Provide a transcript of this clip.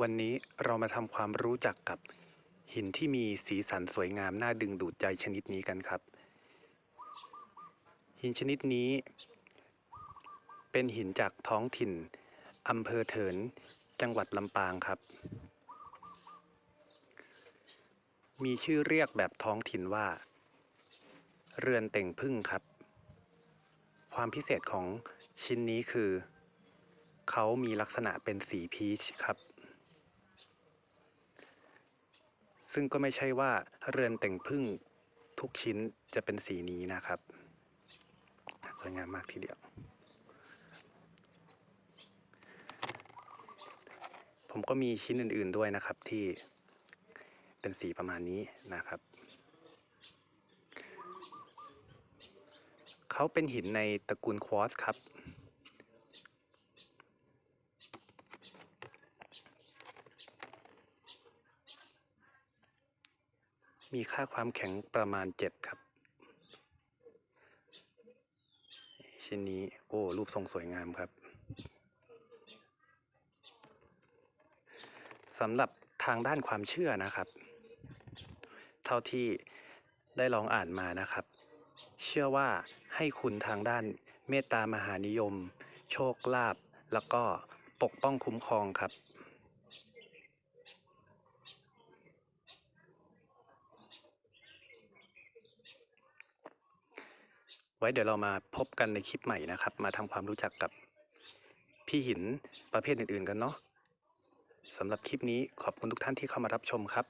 วันนี้เรามาทำความรู้จักกับหินที่มีสีสันสวยงามน่าดึงดูดใจชนิดนี้กันครับ หินชนิดนี้ เป็นหินจากท้องถิ่นอำเภอเถินจังหวัดลำปางครับ มีชื่อเรียกแบบท้องถิ่นว่า เรือนเต่งพึ่งครับ ความพิเศษของชิ้นนี้คือ เขามีลักษณะเป็นสีพีชครับ ซึ่งก็ไม่ใช่ว่าเรือนแต่งพึ่งทุกชิ้นจะเป็นสีนี้นะครับ สวยงามมากทีเดียว ผมก็มีชิ้นอื่นๆด้วยนะครับที่เป็นสีประมาณนี้นะครับ เขาเป็นหินในตระกูลควอตซ์ครับ มีค่าความแข็งประมาณ 7 ครับชิ้นนี้โอ้ รูปทรงสวยงามครับสำหรับทางด้านความเชื่อนะครับ เท่าที่ได้ลองอ่านมานะครับ เชื่อว่าให้คุณทางด้านเมตตามหานิยม โชคลาภแล้วก็ปกป้องคุ้มครองครับ ไว้เดี๋ยวเรามาพบกันในคลิปใหม่นะครับ มาทำความรู้จักกับพี่หินประเภทอื่นๆกันเนาะสำหรับคลิปนี้ขอบคุณทุกท่านที่เข้ามารับชมครับ